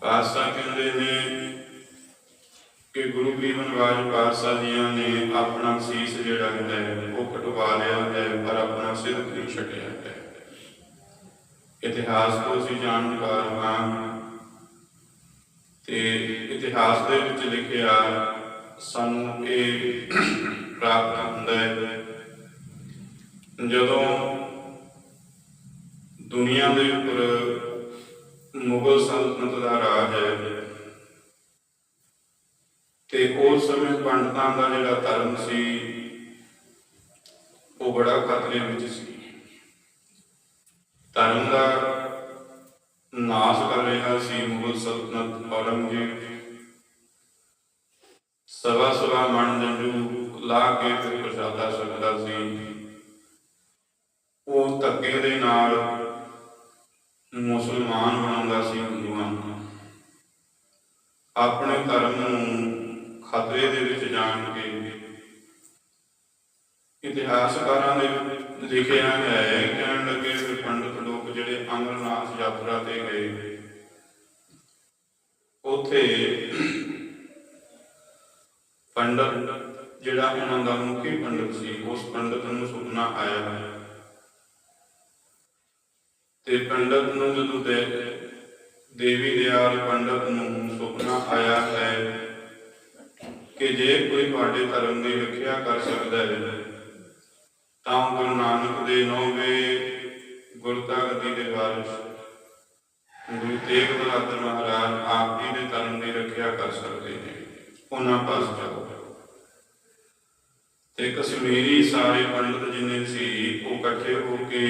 ਪਾਤਸ਼ਾਹ ਕਹਿੰਦੇ ਨੇ ਕਿ ਗੁਰੂ ਗਰੀਬਨਵਾਜ ਪਾਤਸ਼ਾਹ ਜੀਆਂ ਨੇ ਆਪਣਾ ਸੀਸ ਜਿਹੜਾ ਹੈ, ਉਹ ਕਟਵਾ ਲਿਆ ਹੈ, ਪਰ ਆਪਣਾ ਸਿਰ ਨਹੀਂ ਛੱਡਿਆ ਹੈ। ਇਤਿਹਾਸ ਤੋਂ ਅਸੀਂ ਜਾਣਕਾਰ ਹਾਂ ਤੇ ਇਤਿਹਾਸ ਦੇ ਵਿੱਚ ਲਿਖਿਆ ਸਾਨੂੰ ਇਹ ਪ੍ਰਾਪਤ ਹੁੰਦਾ ਹੈ, ਜਦੋਂ ਦੁਨੀਆ ਦੇ ਉੱਪਰ ਮੁਗਲ ਸਲਤਨਤ ਦਾ ਰਾਜ ਹੈ ਤੇ ਉਸ ਸਮੇਂ ਪੰਡਤਾਂ ਦਾ ਜਿਹੜਾ ਧਰਮ ਸੀ, ਉਹ ਬੜਾ ਖਤਰੇ ਵਿੱਚ ਸੀ। ਧਰਮ ਦਾ ਨਾਸ਼ ਕਰ ਰਿਹਾ ਸੀ ਮੁਗਲ ਸਲਤਨਤ ਔਰੰਗਜ਼ੇਬ। ਸਵਾ ਸਵਾ ਮਣ ਜੰਜੂ ਲਾ ਕੇ ਤੇ ਪ੍ਰਸ਼ਾਦਾ ਸਕਦਾ ਸੀ ਉਹ ਧੱਕੇ ਦੇ ਨਾਲ ਮੁਸਲਮਾਨ ਬਣਾਉਂਦਾ ਸੀ ਹਿੰਦੂਆਂ ਨੂੰ ਆਪਣੇ ਧਰਮ ਨੂੰ ਖਤਰੇ ਦੇ ਵਿੱਚ ਜਾਣ ਕੇ ਇਤਿਹਾਸਕਾਰਾਂ ਦੇ ਵਿੱਚ ਲਿਖਿਆ ਹੈ ਕਹਿਣ ਲੱਗੇ ਵੀ ਪੰਡਤ ਲੋਕ ਜਿਹੜੇ ਅਮਰਨਾਥ ਯਾਤਰਾ ਤੇ ਗਏ ਉੱਥੇ ਪੰਡਤ ਜਿਹੜਾ ਉਹਨਾਂ ਦਾ ਮੁਖੀ ਪੰਡਤ ਸੀ, ਉਸ ਪੰਡਤ ਨੂੰ ਸੁਪਨਾ ਆਇਆ ਤੇ ਪੰਡਤ ਨੂੰ ਜਦੋਂ ਦੇ ਦੇਵੀ ਦਿਆਲ ਪੰਡਤ ਨੂੰ ਸੁਪਨਾ ਆਇਆ ਹੈ ਕਿ ਜੇ ਕੋਈ ਤੁਹਾਡੇ ਧਰਮ ਦੀ ਰੱਖਿਆ ਕਰ ਸਕਦਾ ਹੈ, ਤਾਂ ਗੁਰੂ ਨਾਨਕ ਦੇ ਨੌਵੇਂ ਗੁਰਤਾ ਗੱਦੀ ਦੇ ਵਾਰਿਸ ਗੁਰੂ ਤੇਗ ਬਹਾਦਰ ਮਹਾਰਾਜ ਆਪ ਜੀ ਦੇ ਧਰਮ ਦੀ ਰੱਖਿਆ ਕਰ ਸਕਦੇ ਨੇ। ਉਹਨਾਂ ਪਾਸ ਜਾਓ। ਤੇ ਕਸ਼ਮੀਰੀ ਸਾਰੇ ਪੰਡਤ ਜਿੰਨੇ ਸੀ, ਉਹ ਇਕੱਠੇ ਹੋ ਕੇ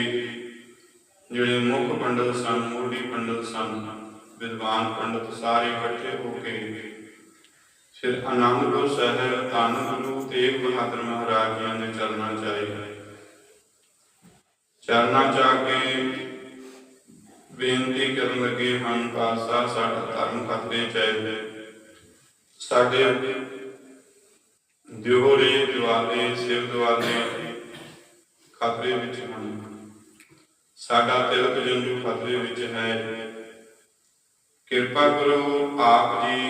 ਜਿਹੜੇ ਮੁੱਖ ਪੰਡਤ ਸਨ ਮੋਢੀ ਪੰਡਤ ਸਨ, ਵਿਦਵਾਨ ਪੰਡਤ ਸਾਰੇ ਇਕੱਠੇ ਹੋ ਕੇ ਫਿਰ ਆਨੰਦਪੁਰ ਸਾਹਿਬ ਧੰਨ ਗੁਰੂ ਤੇਗ ਬਹਾਦਰ ਮਹਾਰਾਜ ਜੀਆਂ ਦੇ ਚਰਨਾਂ ਚ ਆਏ। ਚਰਨਾਂ ਚ ਆ ਕੇ ਬੇਨਤੀ ਕਰਨ ਲੱਗੇ ਹਨ, ਪਾਤਸ਼ਾਹ, ਸਾਡਾ ਧਰਮ ਖਤਰੇ ਚਾਹੀਦੇ ਸਾਡੇ ਦਿਹੋਰੇ ਦਿਵਾਲੇ, ਸਿਰ ਦਿਵਾਲੇ ਖਤਰੇ ਵਿੱਚ ਹਨ। ਸਾਡਾ ਤਿਲਕ ਜੰਜੂ ਖਤਰੇ ਵਿੱਚ ਹੈ। ਕਿਰਪਾ ਕਰੋ ਆਪ ਜੀ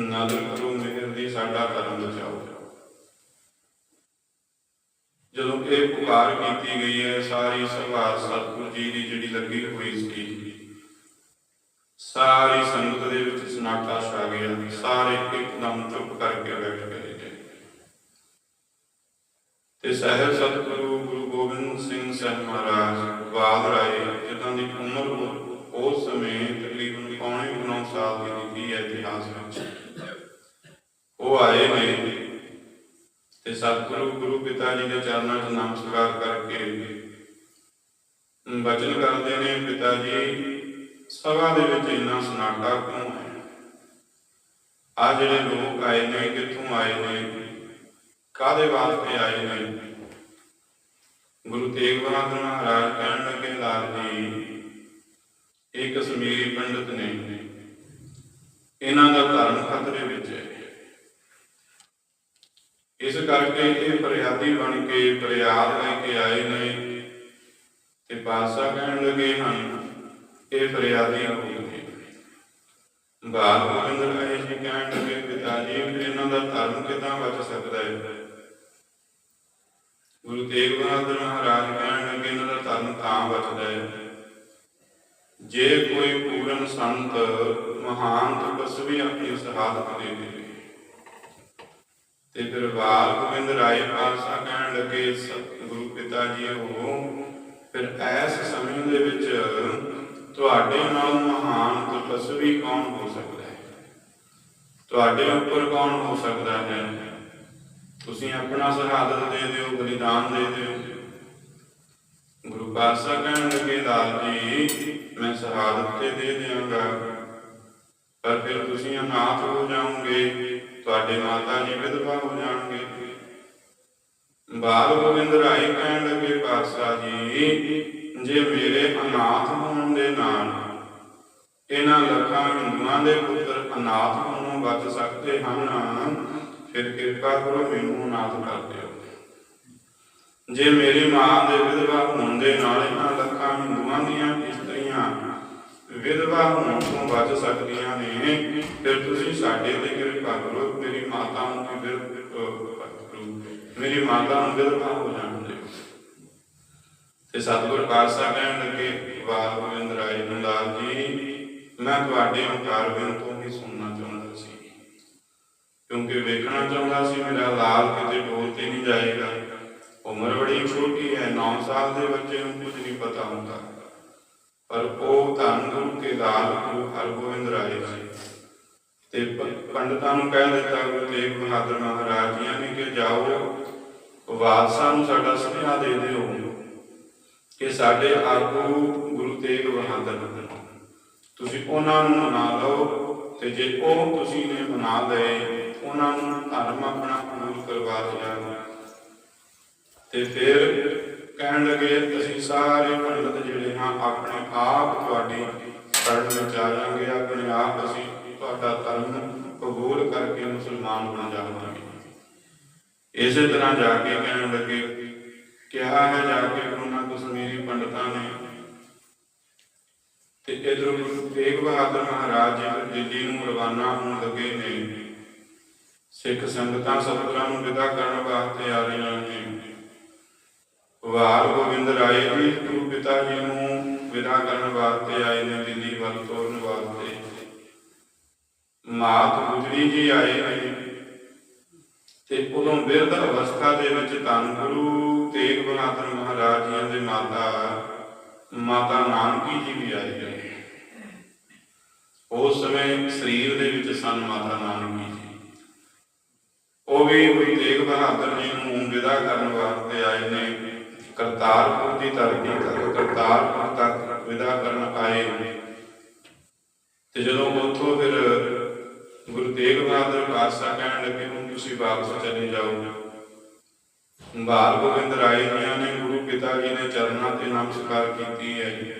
ਨਦਰ ਕਰੋ, ਮਿਹਰ ਦੀ ਸਾਡਾ ਧਰਮ ਬਚਾਓ। ਜਦੋਂ ਇਹ ਪੁਕਾਰ ਕੀਤੀ ਗਈ ਹੈ, ਸਾਰੀ ਸਭਾ ਸਤਿਗੁਰੂ ਜੀ ਦੀ ਜਿਹੜੀ ਲੱਗੀ ਹੋਈ ਸੀ, ਸਾਰੀ ਸੰਗਤ ਦੇ ਵਿੱਚ ਸਨਾਟਾ ਛਾ ਗਿਆ, ਸਾਰੇ ਇੱਕਦਮ ਚੁੱਪ ਕਰਕੇ ਬੈਠ ਗਏ। ਤੇ ਸਹਿਬ ਸਤਿਗੁਰੂ ਗੁਰੂ ਗੋਬਿੰਦ ਸਿੰਘ ਸਾਹਿਬ ਮਹਾਰਾਜ ਬਾਦ ਰਾਏ ਜਿਨ੍ਹਾਂ ਦੀ ਉਮਰ ਉਸ ਸਮੇਂ ਤਕਰੀਬਨ ਪੌਣੇ 9 ਸਾਲ ਦੀ ਲਿਖੀ ਹੈ ਇਤਿਹਾਸ ਵਿੱਚ। ਉਹ ਆਏ ਨੇ ਤੇ ਸਤਿਗੁਰੂ ਗੁਰੂ ਪਿਤਾ ਜੀ ਦੇ ਚਰਨਾਂ 'ਚ ਨਮਸਕਾਰ ਕਰਕੇ ਬਚਨ ਕਰਦੇ ਨੇ, ਪਿਤਾ ਜੀ, ਸਭਾ ਦੇ ਵਿੱਚ ਇੰਨਾ ਸਨਾਟਾ ਕਿਉਂ ਹੈ? ਆ ਜਿਹੜੇ ਲੋਕ ਆਏ ਨੇ, ਕਿੱਥੋਂ ਆਏ ਨੇ? ਕਾਦੇ ਵਾਸਤੇ ਆਏ ਨੇ? ਗੁਰੂ ਤੇਗ ਬਹਾਦਰ ਮਹਾਰਾਜ ਕਹਿਣ ਲੱਗੇ ਲਾਲ ਜੀ ਇਹ ਕਸ਼ਮੀਰੀ ਪੰਡਤ ਨੇ, ਇਹਨਾਂ ਦਾ ਧਰਮ ਖਤਰੇ ਵਿੱਚ ਹੈ। ਇਸ ਕਰਕੇ ਇਹ ਫਰਿਆਦੀ ਬਣ ਕੇ ਫਰਿਆਦ ਲੈ ਕੇ ਆਏ ਨੇ ਤੇ ਪਾਤਸ਼ਾਹ ਕਹਿਣ ਲੱਗੇ ਹਨ, ਇਹ ਫਰਿਆਦੀ ਹੋ ਗਏ। ਬਾਲ ਗੋਬਿੰਦ ਰਾਏ ਜੀ ਕਹਿਣ ਲੱਗੇ, ਪਿਤਾ ਜੀ ਇਹਨਾਂ ਦਾ ਧਰਮ ਕਿਦਾਂ ਬਚ ਸਕਦਾ ਹੈ? ਗੁਰੂ ਤੇਗ ਬਹਾਦਰ ਮਹਾਰਾਜ ਕਹਿਣ ਲੱਗੇ, ਇਹਨਾਂ ਦਾ ਧਰਮ ਤਾਂ ਬਚਦਾ ਹੈ। ਜੇ ਕੋਈ ਪੂਰਨ ਸੰਤ ਮਹਾਨ ਤਪਸਵੀ ਆਪਣੀ ਸ਼ਹਾਦਤ ਦੇ ਦੇਵੇ। ਤੇ ਫਿਰ ਬਾਲ ਗੋਬਿੰਦ ਰਾਏ ਪਾਤਸ਼ਾਹ ਕਹਿਣ ਲੱਗੇ ਗੁਰੂ ਪਿਤਾ ਜੀ, ਉਹ ਫਿਰ ਐਸ ਸਮੇਂ ਦੇ ਵਿੱਚ ਤੁਹਾਡੇ ਨਾਲ ਮਹਾਨ ਤਪਸਵੀ ਕੌਣ ਹੋ ਸਕਦਾ ਹੈ? ਤੁਹਾਡੇ ਉੱਪਰ ਕੌਣ ਹੋ ਸਕਦਾ ਹੈ? ਤੁਸੀਂ ਆਪਣਾ ਸ਼ਹਾਦਤ ਦੇ ਦਿਓ, ਬਲੀਦਾਨ ਦੇ ਦਿਓ। ਗੁਰੂ ਪਾਤਸ਼ਾਹ ਕਹਿਣ ਲੱਗੇ, ਲਾਲ ਜੀ, ਮੈਂ ਸ਼ਹਾਦਤ ਤੇ ਦੇ ਦਿਆਂਗਾ, ਪਰ ਫਿਰ ਤੁਸੀਂ ਅਨਾਥ ਹੋ ਜਾਓਗੇ, ਤੁਹਾਡੇ ਮਾਤਾ ਜੀ ਵਿਧਵਾ ਹੋ ਜਾਣਗੇ। ਬਾਲ ਗੋਬਿੰਦ ਰਾਏ ਕਹਿਣ ਲੱਗੇ, ਪਾਤਸ਼ਾਹ ਜੀ, ਜੇ ਮੇਰੇ ਅਨਾਥ ਹੋਣ ਦੇ ਨਾਲ ਇਹਨਾਂ ਲੱਖਾਂ ਹਿੰਦੂਆਂ ਦੇ ਪੁੱਤਰ ਅਨਾਥ ਹੋਣੋਂ ਬਚ ਸਕਦੇ ਹਨ ਫਿਰ ਕਿਰਪਾ ਕਰੋ ਮੈਨੂੰ ਅਨਾਥ ਕਰ ਦਿਓ। ਜੇ ਮੇਰੀ ਮਾਂ ਦੇ ਵਿਧਵਾ ਹੋਣ ਦੇ ਨਾਲ ਇਹਨਾਂ ਲੱਖਾਂ ਹਿੰਦੂਆਂ ਦੀਆਂ ਇਸਤਰੀਆਂ ਵਿਧਵਾ ਹੋਣ ਤੋਂ ਬਚ ਸਕਦੀਆਂ ਨੇ, ਫਿਰ ਤੁਸੀਂ ਸਾਡੇ ਤੇ ਕਿਰਪਾ ਕਰੋ, ਮੇਰੀ ਮਾਤਾ ਨੂੰ ਵੀ ਵਿਧ- ਮੇਰੀ ਮਾਤਾ ਨੂੰ ਵਿਧਵਾ ਹੋ ਜਾਣ ਦਿਓ। ਤੇ ਸਤਿਗੁਰ ਪਾਤਸ਼ਾਹ ਕਹਿਣ ਲੱਗੇ ਵਾਹ ਗੋਬਿੰਦ ਰਾਏ ਨੰਦਾਲ ਜੀ, ਮੈਂ ਤੁਹਾਡੇ ਓੰਕਾਰ ਤੋਂ ਹੀ ਸੁਣਨਾ ਕਿਉਂਕਿ ਵੇਖਣਾ ਚਾਹੁੰਦਾ ਸੀ ਮੇਰਾ ਲਾਲ ਕਿਤੇ ਡੋਰ ਤੇ ਨਹੀਂ ਜਾਏਗਾ। ਉਮਰ ਬੜੀ ਛੋਟੀ ਹੈ 9 ਸਾਲ ਦੇ ਬੱਚੇ ਨੂੰ ਕੁਝ ਨਹੀਂ ਪਤਾ ਹੁੰਦਾ। ਪਰ ਉਹ ਧੰਨ ਗੁਰੂ ਕੇ ਲਾਲ ਗੁਰੂ ਹਰਗੋਬਿੰਦ ਰਾਏ ਜੀ। ਤੇ ਪੰਡਤਾਂ ਨੂੰ ਕਹਿ ਦਿੱਤਾ, ਗੁਰੂ ਤੇਗ ਬਹਾਦਰ ਮਹਾਰਾਜ ਜੀ ਨੇ ਕਿ ਜਾਓ, ਵਾਰਸਾਂ ਨੂੰ ਸਾਡਾ ਸੁਨੇਹਾ ਦੇ ਦਿਓ ਕਿ ਸਾਡੇ ਆਗੂ ਗੁਰੂ ਤੇਗ ਬਹਾਦਰ ਤੁਸੀਂ ਉਹਨਾਂ ਨੂੰ ਮਨਾ ਲਓ ਤੇ ਜੇ ਉਹ ਤੁਸੀਂ ਨੇ ਮਨਾ ਲਏ ਉਹਨਾਂ ਨੂੰ ਧਰਮ ਆਪਣਾ ਕਬੂਲ ਕਰਵਾ ਲਿਆ। ਤੇ ਫਿਰ ਕਹਿਣ ਲੱਗੇ ਅਸੀਂ ਸਾਰੇ ਪੰਡਤ ਜਿਹੜੇ ਹਾਂ, ਆਪਣੇ ਆਪ ਤੁਹਾਡੀ ਸ਼ਰਨ ਵਿੱਚ ਆ ਜਾਵਾਂਗੇ ਆਪਣੇ ਆਪ ਅਸੀਂ ਤੁਹਾਡਾ ਧਰਮ ਕਬੂਲ ਕਰਕੇ ਮੁਸਲਮਾਨ ਬਣ ਜਾਵਾਂਗੇ। ਇਸੇ ਤਰ੍ਹਾਂ ਜਾ ਕੇ ਕਹਿਣ ਲੱਗੇ, ਕਿਹਾ ਹੈ ਜਾ ਕੇ ਉਹਨਾਂ ਕਸ਼ਮੀਰੀ ਪੰਡਤਾਂ ਨੇ। ਤੇ ਇਧਰੋਂ ਗੁਰੂ ਤੇਗ ਬਹਾਦਰ ਮਹਾਰਾਜ ਜੀ ਦਿੱਲੀ ਨੂੰ ਰਵਾਨਾ ਹੋਣ ਲੱਗੇ ਨੇ। ਸਿੱਖ ਸੰਗਤਾਂ ਸਤਿਗੁਰਾਂ ਨੂੰ ਵਿਦਾ ਕਰਨ ਵਾਸਤੇ ਆ ਰਹੀਆਂ ਨੇ। ਵਾਰ ਗੋਬਿੰਦ ਰਾਏ ਜੀ ਗੁਰੂ ਪਿਤਾ ਜੀ ਨੂੰ ਵਿਦਾ ਕਰਨ ਵਾਸਤੇ ਆਏ ਨੇ, ਦਿੱਲੀ ਵੱਲ ਤੋਰਨ ਵਾਸਤੇ। ਮਾਤ ਗੁਜਰੀ ਜੀ ਆਏ ਨੇ ਤੇ ਉਦੋਂ ਬਿਰਧ ਅਵਸਥਾ ਦੇ ਵਿੱਚ ਧੰਨ ਗੁਰੂ ਤੇਗ ਬਹਾਦਰ ਮਹਾਰਾਜ ਜੀ ਦੇ ਮਾਤਾ ਮਾਤਾ ਨਾਨਕੀ ਜੀ ਵੀ ਆਏ ਨੇ। ਉਸ ਸਮੇਂ ਸਰੀਰ ਦੇ ਵਿੱਚ ਸਨ ਮਾਤਾ ਨਾਨਕੀ। ਜੀ ਗੁਰੂ ਤੇਗ ਬਹਾਦਰ ਜੀ ਨੂੰ ਵਿਦਾ ਕਰਨ ਵਾਸਤੇ ਆਏ ਨੇ। ਕਰਤਾਰਪੁਰ ਦੀ ਧਰਤੀ ਤੱਕ, ਕਰਤਾਰਪੁਰ ਤੱਕ ਵਿਦਾ ਕਰਨ ਆਏ ਤੇ ਜਦੋਂ ਉੱਥੋਂ ਫਿਰ ਗੁਰੂ ਤੇਗ ਬਹਾਦਰ ਪਾਤਸ਼ਾਹ ਕਹਿਣ ਲੱਗੇ, ਹੁਣ ਤੁਸੀਂ ਵਾਪਸ ਚਲੇ ਜਾਓ। ਬਾਲ ਗੋਬਿੰਦ ਰਾਏ ਜੀ ਨੇ ਗੁਰੂ ਪਿਤਾ ਜੀ ਨੇ ਚਰਨਾਂ ਤੇ ਨਮਸਕਾਰ ਕੀਤੀ ਹੈ। ਜੀ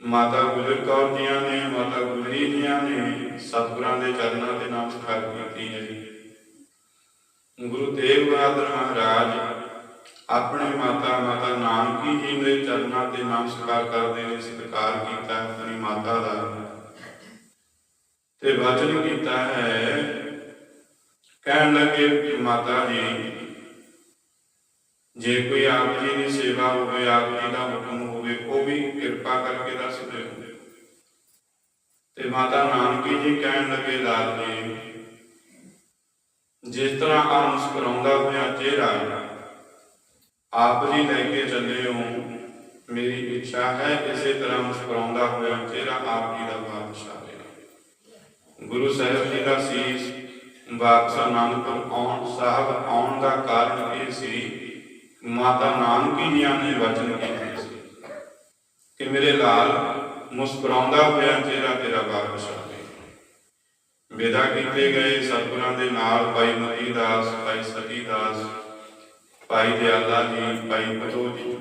ਮਾਤਾ ਗੁਜਰ ਕੌਰ ਜੀਆਂ ਨੇ, ਮਾਤਾ ਗੁਜਰੀ ਜੀਆਂ ਨੇ ਸਤਿਗੁਰਾਂ ਦੇ ਚਰਨਾਂ ਤੇ ਨਮਸਕਾਰ ਕੀਤੀ ਹੈ। ਜੀ ਗੁਰੂ ਤੇਗ ਬਹਾਦਰ ਮਹਾਰਾਜ, ਆਪਣੇ ਮਾਤਾ ਮਾਤਾ ਨਾਨਕੀ ਜੀ ਦੇ ਚਰਨਾਂ ਤੇ ਨਮਸਕਾਰ ਕਰਦੇ ਨੇ ਸਤਿਕਾਰ ਕੀਤਾ ਆਪਣੀ ਮਾਤਾ ਦਾ। ਤੇ ਵਚਨ ਕੀਤਾ ਹੈ, ਕਹਿਣ ਲੱਗੇ ਕਿ ਮਾਤਾ ਜੀ, ਜੇ ਕੋਈ ਆਪ ਜੀ ਦੀ ਸੇਵਾ ਹੋਵੇ, ਆਪ ਜੀ ਦਾ ਹੁਕਮ ਹੋਵੇ, ਉਹ ਵੀ ਕਿਰਪਾ ਕਰਕੇ ਦੱਸ ਦਿਓ। ਤੇ ਮਾਤਾ ਨਾਨਕੀ ਜੀ ਕਹਿਣ ਲੱਗੇ ਲਾਲ ਜੀ ਜਿਸ ਤਰ੍ਹਾਂ ਆ ਮੁਸਕਰਾਉਂਦਾ ਹੋਇਆ ਚਿਹਰਾ ਆਪ ਜੀ ਲੈ ਕੇ ਚੱਲੇ ਹੋ। ਮੇਰੀ ਇੱਛਾ ਹੈ ਇਸੇ ਤਰ੍ਹਾਂ ਮੁਸਕਰਾਉਂਦਾ ਹੋਇਆ ਚਿਹਰਾ ਆਪ ਜੀ ਦਾ ਬਾਦਸ਼ਾਹ ਹੈ ਗੁਰੂ ਸਾਹਿਬ ਜੀ ਦਾ ਸੀਸ ਵਾਪਸ ਆਨੰਦਪੁਰ ਆਉਣ, ਸਾਹਿਬ ਆਉਣ ਦਾ ਕਾਰਨ ਇਹ ਸੀ, ਮਾਤਾ ਨਾਨਕੀ ਜੀਆਂ ਨੇ ਵਚਨ ਕੀਤੇ ਸੀ ਕਿ ਮੇਰੇ ਲਾਲ ਮੁਸਕਰਾਉਂਦਾ ਹੋਇਆ ਚਿਹਰਾ ਤੇਰਾ ਬਾਦਸ਼ਾਹ ਵਿਦਾ ਕੀਤੇ ਗਏ ਸਤਿਗੁਰਾਂ ਦੇ ਨਾਲ ਭਾਈ ਮਤੀ ਦਾਸ, ਭਾਈ ਸਤੀ ਦਾਸ, ਭਾਈ ਦਿਆਲਾ ਜੀ, ਭਾਈ ਪਤੋ ਜੀ,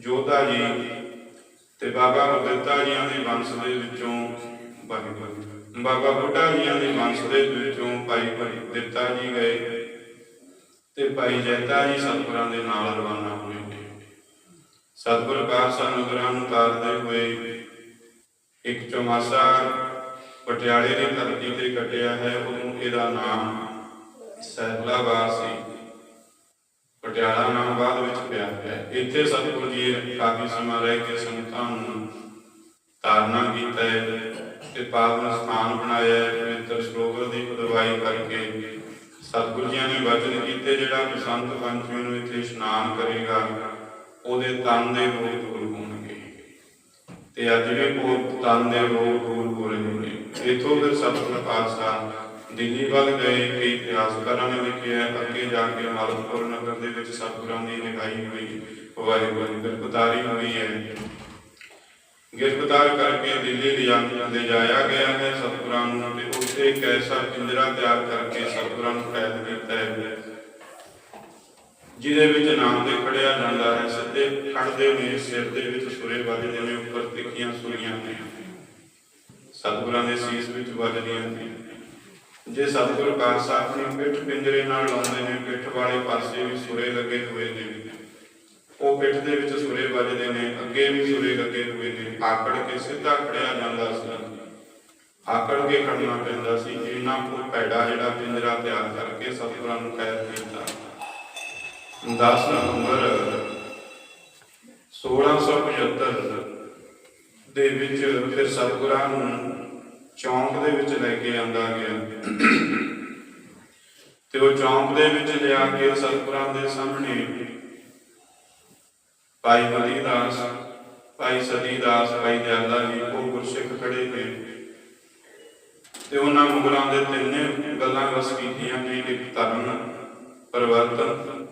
ਜੋਧਾ ਜੀ ਤੇ ਬਾਬਾ ਗੁਰਦਿੱਤਾ ਜੀਆਂ ਦੇ ਵੰਸ਼ ਦੇ ਵਿੱਚੋਂ ਭਾਈ ਬਾਬਾ ਬੁੱਢਾ ਜੀਆਂ ਦੇ ਵੰਸ਼ ਦੇ ਵਿੱਚੋਂ ਭਾਈ ਭਾਈ ਦਿੱਤਾ ਜੀ ਗਏ ਤੇ ਭਾਈ ਜੈਤਾ ਜੀ ਸਤਿਗੁਰਾਂ ਦੇ ਨਾਲ ਰਵਾਨਾ ਹੋਏ। ਨੇ ਸਤਿਗੁਰ ਪਾਤਸ਼ਾਹ ਨਗਰਾਂ ਨੂੰ ਤਾਰਦੇ ਹੋਏ ਇੱਕ ਚੌਮਾਸਾ ਪਟਿਆਲੇ ਦੀ ਧਰਤੀ ਤੇ ਕੱਟਿਆ ਹੈ ਉਦੋਂ ਇਹਦਾ ਨਾਮ ਸਹਿਬਲਾਬਾਦ ਸੀ। ਪਟਿਆਲਾ ਨਾਮ ਬਾਅਦ ਵਿੱਚ ਪਿਆ ਹੈ। ਇੱਥੇ ਸਤਿਗੁਰੂ ਜੀ ਕਾਫੀ ਸਮਾਂ ਰਹਿ ਕੇ ਸੰਗਤਾਂ ਨੂੰ ਤਾਰਨਾ ਕੀਤਾ ਹੈ ਤੇ ਪਾਵਨ ਸਥਾਨ ਬਣਾਇਆ ਹੈ, ਪਵਿੱਤਰ ਸਰੋਵਰ ਦੀ ਖੁਦਵਾਈ ਕਰਕੇ ਸਤਿਗੁਰੂ ਜੀ ਨੇ ਵਚਨ ਕੀਤੇ, ਜਿਹੜਾ ਸੰਤ ਪੰਚਮੀ ਨੂੰ ਇੱਥੇ ਇਸ਼ਨਾਨ ਕਰੇਗਾ, ਉਹਦੇ ਤਨ ਦੇ ਰੋਗ ਦੂਰ ਹੋਣਗੇ। ਤੇ ਅੱਜ ਵੀ ਉਹ ਤਨ ਦੇ ਰੋਗ ਦੂਰ ਹੋ ਰਹੇ ਨੇ। ਇਥੋਂ ਫਿਰ ਸਤਿਗੁਰ ਪਾਤਸ਼ਾਹ ਦਿੱਲੀ ਵੱਲ ਗਏ, ਕਈ ਇਤਿਹਾਸਕਾਰਾਂ ਨੇ ਲਿਖਿਆ ਅੱਗੇ ਜਾ ਕੇ ਮਾਲਪੁਰ ਨਗਰ ਦੇ ਵਿੱਚ ਸਤਿਗੁਰਾਂ ਦੀ ਰਿਹਾਈ ਹੋਈ, ਵਾਹਿਗੁਰੂ ਦੀ ਗ੍ਰਿਫਤਾਰੀ ਹੋਈ ਹੈ। ਗ੍ਰਿਫਤਾਰ ਕਰਕੇ ਦਿੱਲੀ ਲਿਜਾ- ਲਿਜਾਇਆ ਗਿਆ ਹੈ ਸਤਿਗੁਰਾਂ ਨੂੰ ਤੇ ਉੱਥੇ ਇੱਕ ਐਸਾ ਪਿੰਜਰਾ ਤਿਆਰ ਕਰਕੇ ਸਤਿਗੁਰਾਂ ਨੂੰ ਕੈਦ ਕੀਤਾ ਹੈ, ਜਿਹਦੇ ਵਿੱਚ ਨਾਮ ਦੇ ਖੜਿਆ ਜਾਂਦਾ ਹੈ, ਸਿੱਧੇ ਖੜਦੇ ਨੇ ਸਿਰ ਦੇ ਵਿੱਚ ਸੁਰੇ ਵੱਜਦੇ ਨੇ, ਉੱਪਰ ਤਿੱਖੀਆਂ ਸੁਰੀਆਂ ਨੇ ਸਤਿਗੁਰਾਂ ਦੇ ਸੀਸ ਵਿੱਚ ਵੱਜਦੀਆਂ ਨੇ। ਜੇ ਸਤਿਗੁਰ ਪਾਤਸ਼ਾਹ ਆਪਣੀ ਪਿੱਠ ਪਿੰਜਰੇ ਨਾਲ ਲਾਉਂਦੇ ਨੇ, ਪਿੱਠ ਵਾਲੇ ਪਾਸੇ ਵੀ ਸੁਰੇ ਲੱਗੇ ਹੋਏ ਨੇ। ਉਹ ਪਿੱਠ ਦੇ ਵਿੱਚ ਸੁਰੇ ਵੱਜਦੇ ਨੇ, ਅੱਗੇ ਵੀ ਸੁਰੇ ਲੱਗੇ ਹੋਏ ਨੇ। ਆਕੜ ਕੇ ਸਿੱਧਾ ਖੜਿਆ ਜਾਂਦਾ ਸੀ। ਆਕੜ ਕੇ ਖੜਨਾ ਪੈਂਦਾ ਸੀ। ਇੰਨਾ ਕੋ ਭੈੜਾ ਜਿਹੜਾ ਪਿੰਜਰਾ ਤਿਆਰ ਕਰਕੇ ਸਤਿਗੁਰਾਂ ਨੂੰ ਕੈਦ ਕੀਤਾ। 10 ਨਵੰਬਰ 1675 ਦੇ ਵਿੱਚ ਫਿਰ ਸਤਿਗੁਰਾਂ ਨੂੰ ਚੌਂਕ ਦੇ ਵਿੱਚ ਲੈ ਕੇ ਆਂਦਾ ਗਿਆ। ਤੇ ਉਹ ਚੌਂਕ ਦੇ ਵਿੱਚ ਲਿਆ ਕੇ ਸਤਿਗੁਰਾਂ ਦੇ ਸਾਹਮਣੇ ਭਾਈ ਮਲੀਦਾਸ ਭਾਈ ਸਤੀਦਾਸ, ਭਾਈ ਦਿਆਲਾ ਜੀ, ਉਹ ਗੁਰਸਿੱਖ ਖੜੇ ਨੇ ਤੇ ਉਹਨਾਂ ਮੁਗਲਾਂ ਦੇ ਤਿੰਨੇ ਗੱਲਾਂ ਵਸ ਕੀਤੀਆਂ ਨੇ, ਇੱਕ ਧਰਮ, ਪਰਿਵਰਤਨ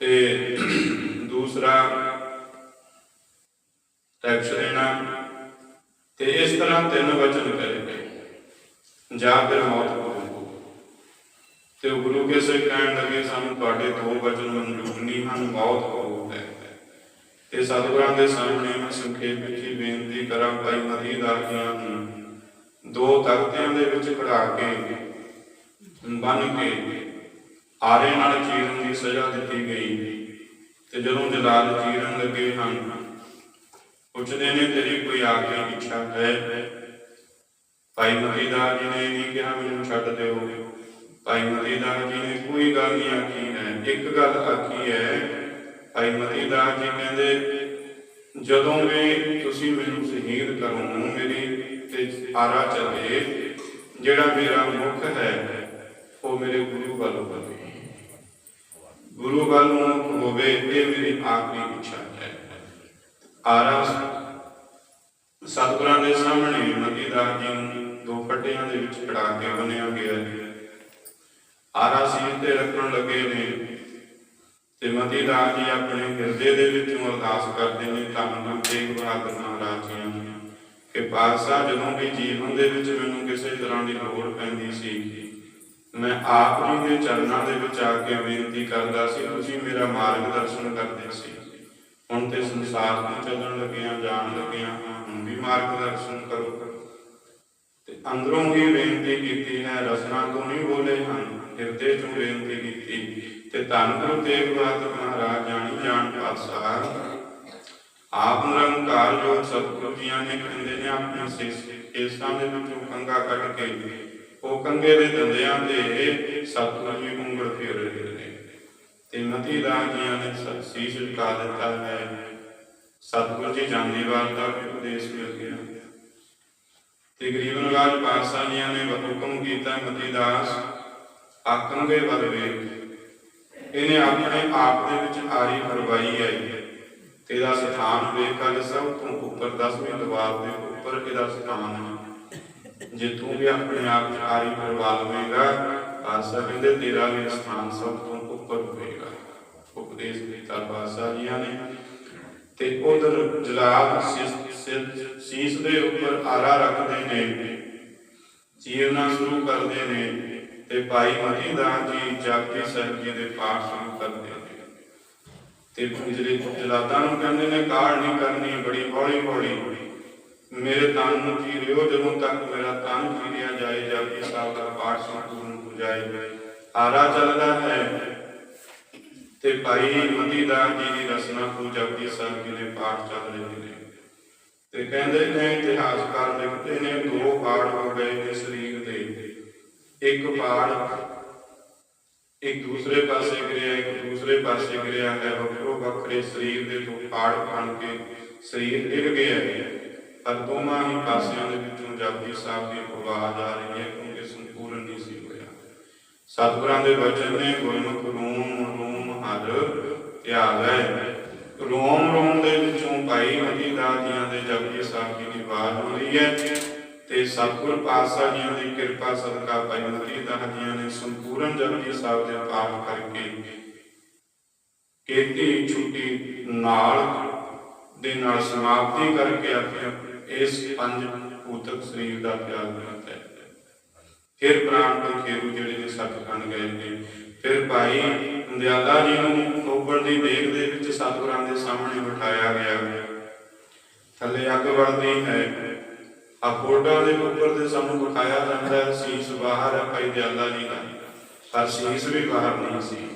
ਤੇ ਦੂਸਰਾ ਟੈਕਸ ਦੇਣਾ ਤੇ ਇਸ ਤਰ੍ਹਾਂ ਤਿੰਨ ਵਚਨ ਕਰੇ ਜਾਂ ਫਿਰ ਮੌਤ ਹੋਵੇ। ਤੇ ਗੁਰੂ ਕੇ ਸੇ ਕਹਿਣ ਲੱਗੇ, ਸਾਨੂੰ ਤੁਹਾਡੇ ਦੋ ਵਚਨ ਮਨਜ਼ੂਰ ਨਹੀਂ ਹਨ, ਮੌਤ ਹੋ ਹੈ। ਤੇ ਸਤਿਗੁਰਾਂ ਦੇ ਸਾਹਮਣੇ ਮੈਂ ਸੰਖੇਪ ਵਿੱਚ ਹੀ ਬੇਨਤੀ ਕਰਾਂ, ਭਾਈ ਮਦੀਦਾਰ ਨੂੰ ਦੋ ਤਖਤਿਆਂ ਦੇ ਵਿੱਚ ਖੜਾ ਕੇ, ਬੰਨ ਕੇ ਆਰੇ ਨਾਲ ਚੀਰਨ ਦੀ ਸਜ਼ਾ ਦਿੱਤੀ ਗਈ। ਤੇ ਜਦੋਂ ਜਲਾਲ ਚੀਰਨ ਲੱਗੇ ਹਨ ਪੁੱਛਦੇ ਨੇ, ਤੇਰੀ ਕੋਈ ਆਖਰੀ ਇੱਛਾ ਹੈ? ਭਾਈ ਮਦੀਦਾਰ ਜੀ ਨੇ ਨਹੀਂ ਕਿਹਾ, ਮੈਨੂੰ ਛੱਡ ਦਿਓ। ਭਾਈ ਮਦੀਦਾਰ ਜੀ ਨੇ ਕੋਈ ਗੱਲ ਨਹੀਂ ਆਖੀ ਹੈ। ਇੱਕ ਗੱਲ ਆਖੀ ਹੈ, ਭਾਈ ਮਦੀਦਾਰ ਜੀ ਕਹਿੰਦੇ, ਜਦੋਂ ਵੀ ਤੁਸੀਂ ਮੈਨੂੰ ਸ਼ਹੀਦ ਕਰੋ ਮੇਰੀ ਤੇ ਆਰਾ ਚੱਲੇ ਜਿਹੜਾ ਮੇਰਾ ਮੁਖ ਹੈ, ਉਹ ਮੇਰੇ ਗੁਰੂ ਵੱਲ ਹੋਵੇ। ਗੁਰੂ ਵੱਲ ਨੂੰ ਹੋਵੇ, ਇਹ ਮੇਰੀ ਆਖਰੀ ਇੱਛਾ ਆਰਾ ਸਤਿਗੁਰਾਂ ਦੇ ਸਾਹਮਣੇ ਮਦੀਦਾਰ ਜੀ ਨੂੰ ਦੋ ਫੱਟਿਆਂ ਦੇ ਵਿੱਚ ਖੜਾ ਕੇ ਬੰਨਿਆ ਗਿਆ। ਆਰਾ ਸੀਰ ਤੇ ਰੱਖਣ ਲੱਗੇ ਨੇ ਤੇ ਮਤੀਦਾਰ ਜੀ ਆਪਣੇ ਹਿਰਦੇ ਦੇ ਵਿੱਚੋਂ ਅਰਦਾਸ ਕਰਦੇ ਨੇ ਧੰਨ ਗੁਰੂ ਤੇਗ ਬਹਾਦਰ ਮਹਾਰਾਜ ਜੀ ਕਿ ਪਾਤਸ਼ਾਹ ਜਦੋਂ ਵੀ ਜੀਵਨ ਦੇ ਵਿੱਚ ਮੈਨੂੰ ਕਿਸੇ ਤਰ੍ਹਾਂ ਦੀ ਲੋੜ ਪੈਂਦੀ ਸੀ, ਮੈਂ ਆਪ ਜੀ ਦੇ ਚਰਨਾਂ ਦੇ ਵਿੱਚ ਆ ਕੇ ਬੇਨਤੀ ਕਰਦਾ ਸੀ, ਤੁਸੀਂ ਮੇਰਾ ਮਾਰਗਦਰਸ਼ਨ ਕਰਦੇ ਸੀ। ਹੁਣ ਤੇ ਸੰਸਾਰ ਤੋਂ ਚੱਲਣ ਲੱਗਿਆਂ, ਜਾਣ ਲੱਗਿਆਂ, ਹੁਣ ਵੀ ਮਾਰਗਦਰਸ਼ਨ ਕਰੋ। ਤੇ ਅੰਦਰੋਂ ਹੀ ਬੇਨਤੀ ਕੀਤੀ ਹੈ ਰਸਨਾ ਤੋਂ ਨਹੀਂ ਬੋਲੇ ਹਨ, ਹਿਰਦੇ ਤੋਂ ਬੇਨਤੀ ਕੀਤੀ। ਤੇ ਧੰਨ ਗੁਰੂ ਤੇਗ ਬਹਾਦਰ ਮਹਾਰਾਜ, ਜਾਣੀ ਜਾਣ ਪਾਤਸ਼ਾਹ। ਆਪ ਨਿਰੰਕਾਰ ਜੋ ਸਤਿਗੁਰੂ ਜੀਆਂ ਨੇ ਕਹਿੰਦੇ ਨੇ ਆਪਣੇ ਸਿਸ ਕੇਸਾਂ ਦੇ ਵਿੱਚੋਂ ਕੰਗਾ ਕੱਢ ਕੇ, ਉਹ ਕੰਗੇ ਦੇ ਦੰਦਿਆਂ ਤੇ ਸਤਿਗੁਰੂ ਜੀ ਉਂਗਲ ਫੇਰ ਤੇ ਮਤੀ ਦਾਸ ਜੀਆਂ ਨੇ ਸ- ਸੀਸ ਝੁਕਾ ਦਿੱਤਾ ਹੈ। ਸਤਿਗੁਰੂ ਜੀ ਜਾਂਦੀਵਾਲ ਦਾ ਵੀ ਉਪਦੇਸ਼ ਮਿਲ ਗਿਆ। ਤੇ ਗਰੀਬਨ ਰਾਜ ਪਾਤਸ਼ਾਹ ਜੀਆਂ ਨੇ ਹੁਕਮ ਕੀਤਾ, ਮਤੀ ਦਾਸ ਆਕੰਗੇ ਵੱਲ ਇਹਨੇ ਆਪਣੇ ਆਪ ਦੇ ਵਿੱਚ ਆਰੀ ਕਰਵਾਈ ਹੈ ਤੇਰਾ ਸਥਾਨ ਵੇਖ ਸਭ ਤੋਂ ਉੱਪਰ, ਦਸਵੀਂ ਦਵਾਰ ਦੇ ਉੱਪਰ ਇਹਦਾ ਸਥਾਨ ਹੈ। ਜੇ ਤੂੰ ਵੀ ਆਪਣੇ ਆਪ ਚ ਆਰੀ ਕਰਵਾ ਲਵੇਂਗਾ ਆਸਾ ਕਹਿੰਦੇ ਤੇਰਾ ਵੀ ਸਥਾਨ ਸਭ ਤੋਂ ਉਪਦੇਸ਼ ਦਿੱਤਾ ਬਾਸਾ ਜੀਆਂ ਨੇ। ਤੇ ਉਧਰ ਜਲਾਲ ਸੀਸ ਦੇ ਉੱਪਰ ਆਰਾ ਰੱਖਦੇ ਨੇ। ਚੀਰਨਾ ਸ਼ੁਰੂ ਕਰਦੇ ਨੇ ਤੇ ਭਾਈ ਮਹੀਦਾਸ ਜੀ ਜਾਪੀ ਸਾਹਿਬ ਦੇ ਪਾਠ ਸ਼ੁਰੂ ਕਰਦੇ ਨੇ। ਤੇ ਜਿਹੜੇ ਜਲਾਦਾਂ ਨੂੰ ਕਹਿੰਦੇ ਨੇ ਕਾੜ ਨਹੀਂ ਕਰਨੀ, ਬੜੀ ਹੌਲੀ ਹੌਲੀ। ਮੇਰੇ ਤਨ ਨੂੰ ਚੀਰਿਓ ਜਦੋਂ ਤੱਕ ਮੇਰਾ ਤਨ ਚੀਰਿਆ ਜਾਏ, ਜਾਪੀ ਸਾਹਿਬ ਦਾ ਪਾਠ ਸੰਪੂਰਨ ਹੋ ਜਾਏ। ਆਰਾ ਚੱਲਦਾ ਹੈ। ਤੇ ਭਾਈ ਮਦੀਦਾਸ ਜੀ ਦੀ ਰਸਨਾ ਤੋਂ ਜਪਜੀ ਸਾਹਿਬ ਜੀ ਦੇ ਪਾਠ ਚੱਲ ਰਹੇ ਨੇ ਤੇ ਕਹਿੰਦੇ ਨੇ ਇਤਿਹਾਸਕਾਰ ਲਿਖਦੇ ਨੇ, ਦੋ ਪਾੜ ਹੋ ਗਏ ਨੇ ਸਰੀਰ ਦੇ ਇੱਕ ਪਾੜ ਇੱਕ ਦੂਸਰੇ ਪਾਸੇ ਗਿਰਿਆ, ਇੱਕ ਦੂਸਰੇ ਪਾਸੇ ਗਿਰਿਆ, ਹੈ ਵੱਖਰੋ ਵੱਖਰੇ ਸਰੀਰ ਦੇ ਦੋ ਪਾੜ ਬਣ ਕੇ ਸਰੀਰ ਡਿੱਗ ਗਿਆ। ਹੈ ਪਰ ਦੋਵਾਂ ਹੀ ਪਾਸਿਆਂ ਦੇ ਵਿੱਚੋਂ ਜਪਜੀ ਸਾਹਿਬ ਦੀ ਆਵਾਜ਼ ਆ ਰਹੀ ਹੈ, ਕਿਉਂਕਿ ਸੰਪੂਰਨ ਨਹੀਂ ਸੀ ਹੋਇਆ। ਸਤਿਗੁਰਾਂ ਦੇ ਵਚਨ ਨੇ ਗੁਰਮੁਖ ਰੂਮ ਰੂਮ ਹਰ ਧਿਆਵੈ ਰੋਮ ਰੋਮ ਦੇ ਵਿੱਚੋਂ ਭਾਈ ਮਦੀਦਾਸ ਜੀਆਂ ਦੇ ਜਪਜੀ ਸਾਹਿਬ ਜੀ ਦੀ ਆਵਾਜ਼ ਹੋ ਰਹੀ ਹੈ ਤੇ ਸਤਿਗੁਰ ਪਾਤਸ਼ਾਹ ਜੀਆਂ ਦੀ ਕਿਰਪਾ, ਸਦਕਾ ਭਾਈ ਮਦੀਦਾਸ ਜੀਆਂ ਨੇ ਸੰਪੂਰਨ ਜਪਜੀ ਸਾਹਿਬ ਦੇ ਪਾਠ ਕਰਕੇ ਕੀਤੀ, ਛੁੱਟੀ ਨਾਲ ਦੇ ਨਾਲ ਸਮਾਪਤੀ ਕਰਕੇ ਆਪਣੇ ਇਸ ਪੰਜ ਭੂਤਕ ਸਰੀਰ ਦਾ ਤਿਆਗ ਕੀਤਾ ਫਿਰ ਪ੍ਰਾਣ ਤੋਂ ਖੇਰੂ ਜਿਹੜੇ ਨੇ ਸੱਚਖੰਡ ਗਏ ਨੇ। ਫਿਰ ਭਾਈ ਦਿਆਲਾ ਜੀ ਨੂੰ ਕੋਬਰ ਦੀ ਦੇਖ ਦੇ ਵਿੱਚ ਸਤਿਗੁਰਾਂ ਦੇ ਸਾਹਮਣੇ ਬਿਠਾਇਆ ਗਿਆ। ਥੱਲੇ ਅੱਗ ਵੜਦੀ ਹੈ। ਅਖੋਡਾ ਦੇ ਉੱਪਰ ਤੇ ਸਾਨੂੰ ਬਿਠਾਇਆ ਜਾਂਦਾ ਹੈ। ਸੀਸ ਬਾਹਰ ਹੈ ਭਾਈ ਦਿਆਲਾ ਜੀ ਦਾ। ਪਰ ਸੀਸ ਵੀ ਬਾਹਰ ਨਹੀਂ ਸੀ।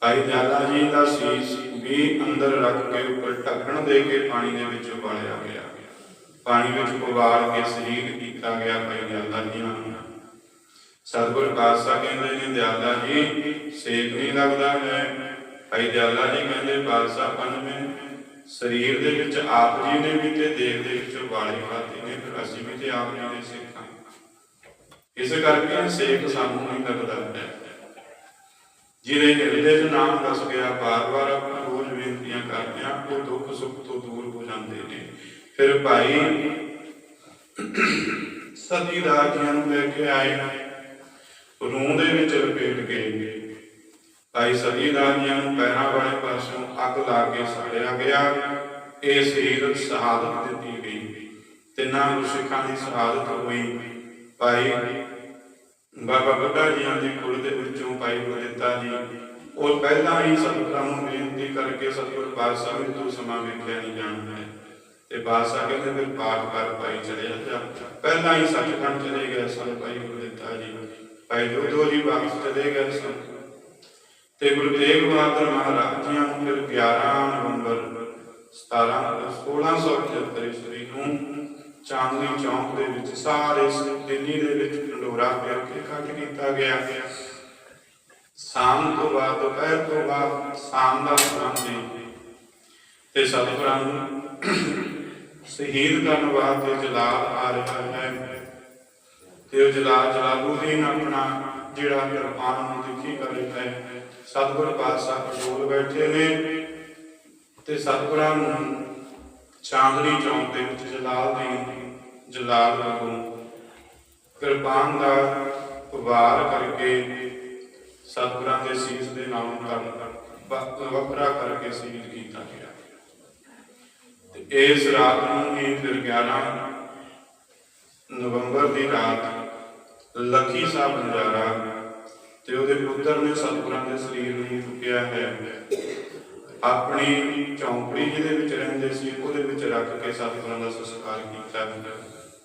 ਭਾਈ ਦਿਆਲਾ ਜੀ ਦਾ ਸੀਸ ਵੀ ਅੰਦਰ ਰੱਖ ਕੇ ਉੱਪਰ ਢੱਕਣ ਦੇ ਕੇ ਪਾਣੀ ਦੇ ਵਿੱਚ ਉਬਾਲਿਆ ਗਿਆ। ਪਾਣੀ ਵਿੱਚ ਉਬਾਲ ਕੇ ਸਰੀਰ ਕੀਤਾ ਗਿਆ ਭਾਈ ਦਿਆਲਾ ਜੀ ਨੂੰ। ਸਤਿਗੁਰ ਪਾਤਸ਼ਾਹ ਕਹਿੰਦੇ ਨੇ, ਦਿਆਲਾ ਜੀ, ਸੇਕ ਨਹੀਂ ਲੱਗਦਾ ਹੈ ਭਾਈ ਦਿਆਲਾ ਜੀ ਕਹਿੰਦੇ ਪਾਤਸ਼ਾਹ ਪੰਜਵੇਂ ਸਰੀਰ ਦੇ ਵਿੱਚ ਆਪ ਜੀ ਨੇ ਵੀ ਤੇ ਦੇਹ ਦੇ ਵਿੱਚ ਉਬਾਲੇ ਖਾਤੇ ਨੇ, ਫਿਰ ਅਸੀਂ ਵੀ ਤੇ ਆਪ ਜੀ ਦੇ ਸਿੱਖਾਂ। ਇਸ ਕਰਕੇ ਸੇਕ ਸਾਨੂੰ ਨਹੀਂ ਲੱਗਦਾ। ਹੈ ਜਿਹਦੇ ਹਿਰਦੇ 'ਚ ਨਾਮ ਦੱਸ ਗਿਆ ਬਾਰ-ਬਾਰ ਆਪਾਂ ਰੋਜ਼ ਬੇਨਤੀਆਂ ਕਰਦੇ ਹਾਂ ਉਹ ਦੁੱਖ ਸੁੱਖ ਤੋਂ ਦੂਰ ਹੋ ਜਾਂਦੇ ਨੇ। ਫਿਰ ਭਾਈ ਸਦੀ ਰਾਜਿਆਂ ਨੂੰ ਲੈ ਕੇ ਆਏ। ਰੂਹ ਦੇ ਵਿੱਚ ਲਪੇਟ ਗਏ ਭਾਈ ਸਤੀ ਰਾਜਿਆਂ ਨੂੰ ਪੈਰਾਂ ਵਾਲੇ ਪਾਸੋਂ ਅੱਗ ਲਾ ਕੇ ਸਾੜਿਆ ਗਿਆ। ਇਹ ਸਰੀਰ ਸ਼ਹਾਦਤ ਦਿੱਤੀ ਗਈ। ਤਿੰਨਾਂ ਗੁਰਸਿੱਖਾਂ ਦੀ ਸ਼ਹਾਦਤ ਹੋਈ। ਭਾਈ ਬਾਬਾ ਬੁੱਢਾ ਜੀ ਦੇ ਕੁਲ ਦੇ ਵਿੱਚੋਂ ਭਾਈ ਗੁਰਦਿੱਤਾ ਜੀ, ਉਹ ਪਹਿਲਾਂ ਹੀ ਸਤਿਗੁਰਾਂ ਨੂੰ ਬੇਨਤੀ ਕਰਕੇ ਸਤਿਗੁਰ ਪਾਤਸ਼ਾਹ ਵੀ ਤੂੰ ਸਮਾਂ ਵੇਖਿਆ ਨਹੀਂ ਜਾਣਦਾ ਤੇ ਬਾਦਸ਼ਾਹ ਕਹਿੰਦੇ, ਫਿਰ ਪਾਠ ਕਰ ਭਾਈ ਚਲਿਆ ਜਾ। ਪਹਿਲਾਂ ਹੀ ਸੱਚਖੰਡ ਚਲੇ ਗਏ ਸਨ ਭਾਈ ਗੁਰਦਿੱਤਾ ਜੀ। ਭਾਈ ਜੋਧੋ ਜੀ ਵਾਪਸ ਚਲੇ ਗਏ ਸਨ। ਤੇ ਗੁਰੂ ਤੇਗ ਬਹਾਦਰ ਮਹਾਰਾਜ ਜੀਆਂ ਫਿਰ 11 ਨਵੰਬਰ 17 1675 ਈਸਵੀ ਨੂੰ ਚਾਂਦਨੀ ਚੌਂਕ ਦੇ ਵਿੱਚ ਸਾਰੇ ਦਿੱਲੀ ਦੇ ਵਿੱਚ ਢੰਡੋਰਾ ਫਿਰ ਕੇ ਕੱਟ ਕੀਤਾ ਗਿਆ। ਸ਼ਾਮ ਤੋਂ ਬਾਅਦ, ਦੁਪਹਿਰ ਤੋਂ ਬਾਅਦ ਸ਼ਾਮ ਦਾ ਸਮਾਂ ਤੇ ਸਤਿਗੁਰਾਂ ਨੂੰ ਸ਼ਹੀਦ ਕਰਨ ਵਾਸਤੇ ਜਲਾਲ ਆ ਰਿਹਾ ਹੈ। ਤੇ ਉਹ ਜਲਾਲ ਜਲਾਲੂਦੀਨ ਆਪਣਾ, ਜਿਹੜਾ ਕਿਰਪਾਨ ਨੂੰ ਦੇਖੀ ਕਰ ਰਿਹਾ ਹੈ। ਸਤਿਗੁਰ ਪਾਤਸ਼ਾਹ ਕੋਲ ਬੈਠੇ ਨੇ ਤੇ ਸਤਿਗੁਰਾਂ ਨੂੰ ਚਾਂਦਨੀ ਚੌਂਕ ਦੇ ਵਿੱਚ ਜਲਾਲ ਦੀ ਜਲਾਲ ਨੂੰ ਕਿਰਪਾਨ ਦਾ ਵਾਰ ਕਰਕੇ ਸਤਿਗੁਰਾਂ ਦੇ ਸੀਸ ਦੇ ਨਾਮ ਕਰਨ ਵੱਖਰਾ ਕਰਕੇ ਸੀਲ ਕੀਤਾ ਗਿਆ। ਤੇ ਇਸ ਰਾਤ ਨੂੰ ਹੀ ਫਿਰ 11 ਨਵੰਬਰ ਦੀ ਰਾਤ ਲੱਖੀ ਸਾਹਿਬ ਨਜ਼ਾਰਾ ਤੇ ਉਹਦੇ ਪੁੱਤਰ ਨੇ ਸਤਿਗੁਰਾਂ ਦੇ ਸਰੀਰ ਨੂੰ ਚੁੱਕਿਆ ਹੈ। ਆਪਣੀ ਚੌਂਕੜੀ ਜਿਹਦੇ ਵਿੱਚ ਰਹਿੰਦੇ ਸੀ, ਉਹਦੇ ਵਿੱਚ ਰੱਖ ਕੇ ਸਤਿਗੁਰਾਂ ਦਾ ਸੰਸਕਾਰ ਕੀਤਾ।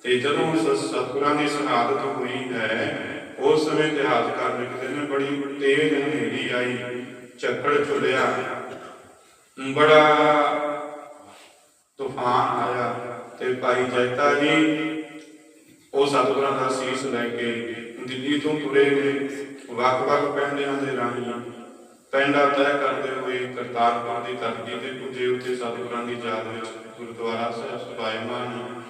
ਤੇ ਜਦੋਂ ਸਤਿਗੁਰਾਂ ਦੀ ਸ਼ਹਾਦਤ ਹੋਈ ਹੈ, ਉਸ ਸਮੇਂ ਇਤਿਹਾਸਕਾਰ ਲਿਖਦੇ ਨੇ ਬੜੀ ਤੇਜ਼ ਹਨੇਰੀ ਆਈ ਚੱਕੜ ਝੁਲਿਆ। ਬੜਾ ਤੂਫਾਨ ਆਇਆ, ਤੇ ਭਾਈ ਜੈਤਾ ਜੀ ਉਹ ਸਤਿਗੁਰਾਂ ਦਾ ਸੀਸ ਲੈ ਕੇ ਦਿੱਲੀ ਤੋਂ ਤੁਰੇ ਨੇ ਵੱਖ-ਵੱਖ ਪਿੰਡਾਂ ਦੇ ਰਾਹੀਂ ਪਿੰਡਾ ਤੈਅ ਕਰਦੇ ਹੋਏ ਕਰਤਾਰਪੁਰ ਦੀ ਧਰਤੀ ਤੇ ਪੁੱਜੇ ਉੱਥੇ ਸਤਿਗੁਰਾਂ ਦੀ ਯਾਦ ਵਿੱਚ ਗੁਰਦੁਆਰਾ ਸਾਹਿਬ ਸੁਭਾਇਮਾਨ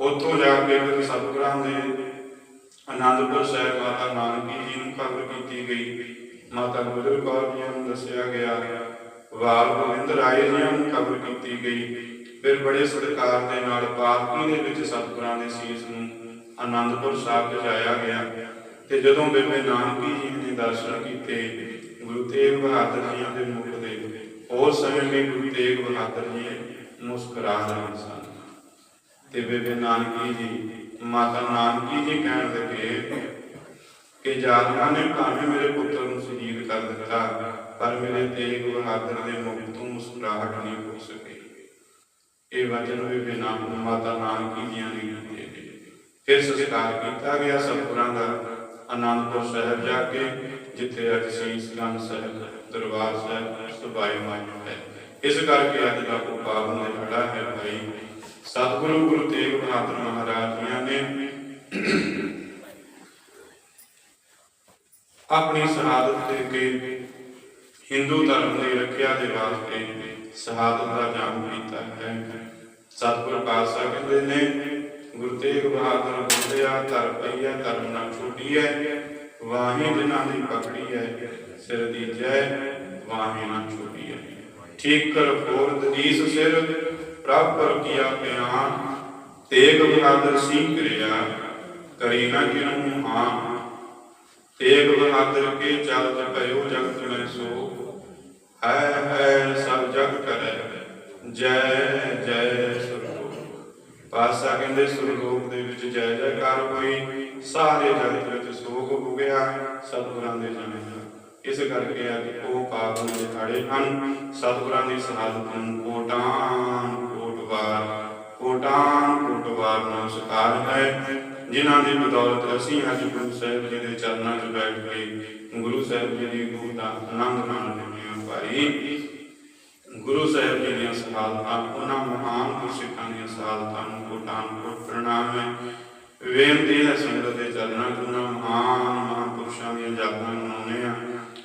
ਉੱਥੋਂ ਜਾ ਕੇ ਫਿਰ ਸਤਿਗੁਰਾਂ ਦੇ ਆਨੰਦਪੁਰ ਸਾਹਿਬ ਮਾਤਾ ਨਾਨਕੀ ਜੀ ਨੂੰ ਕਬਰ ਕੀਤੀ ਗਈ। ਮਾਤਾ ਗੁਜਰ ਕੌਰ ਜੀ ਨੂੰ ਦੱਸਿਆ ਗਿਆ, ਵਾਲ ਗੋਬਿੰਦ ਰਾਏ ਜੀ ਨੂੰ ਕਬਰ ਕੀਤੀ ਗਈ। ਫਿਰ ਬੜੇ ਸਤਿਕਾਰ ਦੇ ਨਾਲ ਪਾਲਕੀ ਦੇ ਵਿੱਚ ਸਤਿਗੁਰਾਂ ਦੇ ਸੀਸ ਨੂੰ ਆਨੰਦਪੁਰ ਸਾਹਿਬ ਲਿਜਾਇਆ ਗਿਆ ਤੇ ਜਦੋਂ ਬੇਬੇ ਨਾਨਕੀ ਜੀ ਨੇ ਦਰਸ਼ਨ ਕੀਤੇ, ਗੁਰੂ ਤੇਗ ਬਹਾਦਰ ਜੀ ਦੇ ਮੁਖ ਦੇ ਉਸ ਸਮੇਂ ਵੀ ਗੁਰੂ ਤੇਗ ਬਹਾਦਰ ਜੀ ਮੁਸਕਰਾ ਰਹੇ ਸਨ। ਤੇ ਬੇਬੇ ਨਾਨਕੀ ਜੀ, ਮਾਤਾ ਨਾਨਕੀ ਜੀ ਕਹਿਣ ਲੱਗੇ ਕਿ ਜਾਦਿਆਂ ਨੇ ਭਾਵੇਂ ਮੇਰੇ ਪੁੱਤਰ ਨੂੰ ਸ਼ਹੀਦ ਕਰ ਦਿੱਤਾ, ਪਰ ਮੇਰੇ ਤੇਗ ਬਹਾਦਰ ਦੇ ਮੁਖ ਤੋਂ ਮੁਸਕਰਾਹਟ ਨਹੀਂ ਹੋ ਸਕੀ। ਇਹ ਵਚਨ ਬੇਬੇ ਨਾਮ ਮਾਤਾ ਨਾਨਕੀ ਜੀਆਂ ਨੇ ਫਿਰ ਸੰਸਕਾਰ ਕੀਤਾ ਗਿਆ, ਸਤਿਗੁਰਾਂ ਦਾ ਆਨੰਦਪੁਰ ਸਾਹਿਬ ਜਾ ਕੇ, ਜਿੱਥੇ ਅੱਜ ਸੀਸ ਸਾਹਿਬ, ਦਰਬਾਰ ਸਾਹਿਬ ਸੁਭਾਈ ਮਾਨ ਹੈ। ਇਸ ਕਰਕੇ ਅੱਜ ਦਾ ਉਹ ਪਾਵਨ ਦਿਹਾੜਾ ਹੈ ਭਾਈ। ਸਤਿਗੁਰੂ, ਗੁਰੂ ਤੇਗ ਬਹਾਦਰ ਮਹਾਰਾਜ ਜੀਆਂ ਨੇ ਆਪਣੀ ਸ਼ਹਾਦਤ ਦੇ ਕੇ ਹਿੰਦੂ ਧਰਮ ਦੀ ਰੱਖਿਆ ਦੇ ਵਾਸਤੇ ਸ਼ਹਾਦਤ ਦਾ ਜਾਮ ਕੀਤਾ ਹੈ। ਸਤਿਗੁਰ ਪਾਤਸ਼ਾਹ ਕਹਿੰਦੇ ਨੇ ਗੁਰੂ ਬਹਾਦਰ ਬੋਲਿਆ ਧਰ ਪਈਆ ਧਰਮ ਨਾ ਛੁੱਟੀਐ ਵਾਹੀ ਜਿਨ੍ਹਾਂ ਦੀ ਪਕੜੀ ਹੈ, ਸਿਰ ਦੀ ਜੈ, ਵਾਹੀ ਨਾ ਛੁੱਟੀਐ ਠੀਕ ਕਰ ਫੋਰ ਦਦੀਸ ਸਿਰ, ਪ੍ਰਭ ਪਰ ਕੀਆ ਪਿਆਨ ਤੇਗ ਬਹਾਦਰ ਸਿੰਘ ਕਰਿਆ, ਕਰੀ ਨਾ ਕਿਨੂੰ ਹਾਂ। ਤੇਗ ਬਹਾਦਰ ਕੇ ਚਲਤ ਭਇਓ ਜਗਤ ਮੈਂ ਸੋ। ਹੈ ਹੈ, ਸਭ ਜਗ ਕਰੈ। ਜੈ ਜੈ ਪਾਸਾ ਕਹਿੰਦੇ ਸੁਰਲੋਕ ਦੇ ਵਿੱਚ ਜੈ ਜੈਕਾਰ ਹੋਈ, ਸਾਰੇ ਜਗਤ ਵਿੱਚ ਸੋਗ ਹੋ ਗਿਆ ਸਤਿਗੁਰਾਂ ਦੇ ਜਨਮ ਇਸ ਕਰਕੇ ਅੱਜ ਉਹ ਪਾਵਨ ਦਿਹਾੜੇ ਹਨ, ਸਤਿਗੁਰਾਂ ਦੀ ਸ਼ਹਾਦਤ ਨੂੰ ਕੋਟਾਨ ਕੋਟਵਾਰ। ਕੋਟਾਨ ਕੋਟਵਾਰ ਨਮਸਕਾਰ ਹੈ, ਜਿਨ੍ਹਾਂ ਦੀ ਬਦੌਲਤ ਅਸੀਂ ਅੱਜ ਗੁਰੂ ਸਾਹਿਬ ਜੀ ਦੇ ਚਰਨਾਂ 'ਚ ਬੈਠ ਕੇ ਗੁਰੂ ਸਾਹਿਬ ਜੀ ਦੀ ਗੂੜ ਦਾ ਆਨੰਦ ਮਾਣ ਰਹੇ ਭਾਈ ਗੁਰੂ ਸਾਹਿਬ ਜੀ ਦੀਆਂ ਸਹਾਦਤਾਂ ਉਹਨਾਂ ਮਹਾਨ ਗੁਰਸਿੱਖਾਂ ਦੀਆਂ ਸਹਾਦਤਾਂ ਨੂੰ ਕੋਟਾਨ ਕੋਟ ਪ੍ਰਣਾਮ ਹੈ। ਬੇਨਤੀ ਹੈ ਸੰਗਤ ਦੇ ਚਰਨਾਂ ਉਹਨਾਂ ਮਹਾਨ ਮਹਾਂਪੁਰਸ਼ਾਂ ਦੀਆਂ ਯਾਦਾਂ ਮਨਾਉਂਦੇ ਆ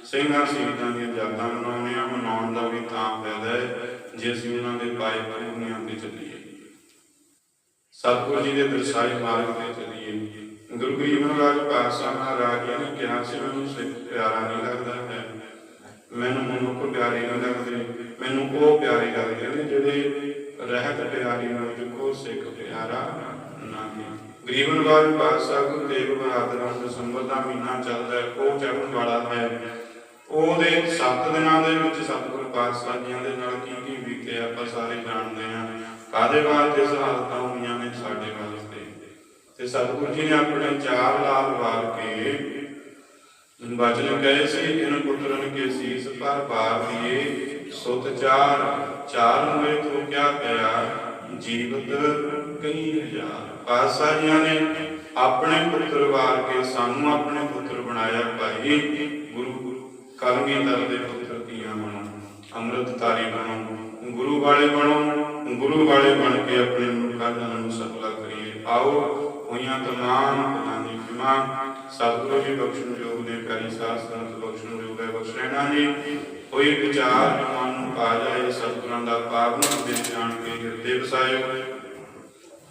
ਸਿੰਘਾਂ, ਸ਼ਹੀਦਾਂ ਦੀਆਂ ਯਾਦਾਂ ਮਨਾਉਂਦੇ ਆ ਮਨਾਉਣ ਦਾ ਵੀ ਤਾਂ ਫਾਇਦਾ ਹੈ, ਜੇ ਅਸੀਂ ਉਹਨਾਂ ਦੇ ਪਾਏ ਪੂਰਨੀਆਂ ਤੇ ਚੱਲੀਏ। ਸਤਿਗੁਰੂ ਜੀ ਦੇ ਦਰਸਾਏ ਮਾਰਗ ਤੇ ਚੱਲੀਏ। ਗੁਰੂ ਗਰੀਬ ਮਹਾਰਾਜ ਪਾਤਸ਼ਾਹ ਮਹਾਰਾਜ ਜੀ ਨੇ ਕਿਹਾ ਸੀ ਮੈਨੂੰ ਸਿੱਖ ਪਿਆਰਾ ਨਹੀਂ ਲੱਗਦਾ ਹੈ। ਮੈਨੂੰ ਮਨੁੱਖ ਪਿਆਰੇ ਨਹੀਂ ਲੱਗਦੇ। ਮੈਨੂੰ ਉਹ ਪਿਆਰੇ ਲੱਗਦੇ ਨੇ ਜਿਹੜੇ ਰਹਿਤ ਪਿਆਰੀ ਨਾਲ ਜੁਕੋ ਸਿੱਖ ਪਿਆਰਾ ਨਹੀਂ ਗਰੀਬ ਨਵਾਜ ਪਾਤਸ਼ਾਹ ਗੁਰੂ ਤੇਗ ਬਹਾਦਰ ਨੂੰ ਦਸੰਬਰ ਦਾ ਮਹੀਨਾ ਚੱਲਦਾ ਹੈ, ਉਹ ਚੜ੍ਹਨ ਵਾਲਾ ਹੈ। ਉਹਦੇ 7 ਦਿਨਾਂ ਦੇ ਵਿੱਚ ਸਤਿਗੁਰੂ ਪਾਤਸ਼ਾਹ ਜੀਆਂ ਦੇ ਨਾਲ ਕੀ ਕੀ ਬੀਤੇ ਆਪਾਂ ਸਾਰੇ ਜਾਣਦੇ ਹਾਂ। ਕਾਦੇ ਵਾਸਤੇ ਸਹਾਲਤਾਂ ਹੋਈਆਂ ਨੇ ਸਾਡੇ ਵਾਸਤੇ? ਤੇ ਸਤਿਗੁਰੂ ਜੀ ਨੇ ਆਪਣੇ ਚਾਰ ਲਾਲ ਵਾਰ ਕੇ ਬਚਨ ਕਹੇ ਸੀ ਇਨ ਪੁੱਤਰਨ ਕੇ ਸੀਸ ਪਰ ਬਾਰ ਦੀਏ। ਸੁਤ ਚਾਰ ਚਾਰ ਮੇ ਤੋ ਕਿਆ ਪਿਆ ਜੀਵਤ ਕਈ ਹਜ਼ਾਰ ਪਾਸਾ ਨੇ ਆਪਣੇ ਪੁੱਤਰ ਵਾਰ ਕੇ ਸਾਨੂੰ ਆਪਣੇ ਪੁੱਤਰ ਬਣਾਇਆ ਭਾਈ। ਗੁਰੂ ਕਲਗੀਧਰ ਦੇ ਪੁੱਤਰ ਧੀਆਂ ਬਣੋ, ਅੰਮ੍ਰਿਤ ਬਣੋ, ਗੁਰੂ ਵਾਲੇ ਬਣੋ, ਗੁਰੂ ਵਾਲੇ ਬਣ ਕੇ ਆਪਣੇ ਮਨੁੱਖਾਂ ਨੂੰ ਸਫਲਾ ਕਰੀਏ। ਆਓ ਹੋਈਆਂ ਤਮਾਮ ਗੁਨਾਹਾਂ ਦੀ ਖਿਮਾ ਸਤਿਗੁਰੂ ਜੀ ਬਖਸ਼ਣ ਯੋਗ ਨੇ, ਪਿਆਰੀ ਸਾਧ ਸੰਗਤ ਬਖਸ਼ਣ ਯੋਗ ਹੈ, ਬਖਸ਼ਣਾ ਨੇ ਕੋਈ ਵਿਚਾਰ ਮਨ ਨੂੰ ਆ ਜਾਏ, ਸਤਿਗੁਰਾਂ ਦਾ ਪਾਵਨ ਦੇ ਜਾਣ ਕੇ ਹਿਰਦੇ ਵਸਾਇਓ।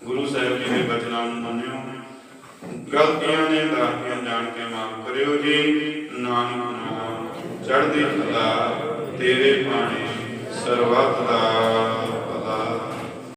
ਗੁਰੂ ਸਾਹਿਬ ਜੀ ਦੇ ਬਚਨਾਂ ਨੂੰ ਮੰਨਿਓ। ਗਲਤੀਆਂ ਨੇ ਦਾਤੀਆਂ ਜਾਣ ਕੇ ਮਾਫ ਕਰਿਓ ਜੀ। ਨਾਨਕ ਨਾਮ ਚੜ੍ਹਦੀ ਕਲਾ, ਤੇਰੇ ਬਾਣੀ ਸਰਬੱਤ ਦਾ।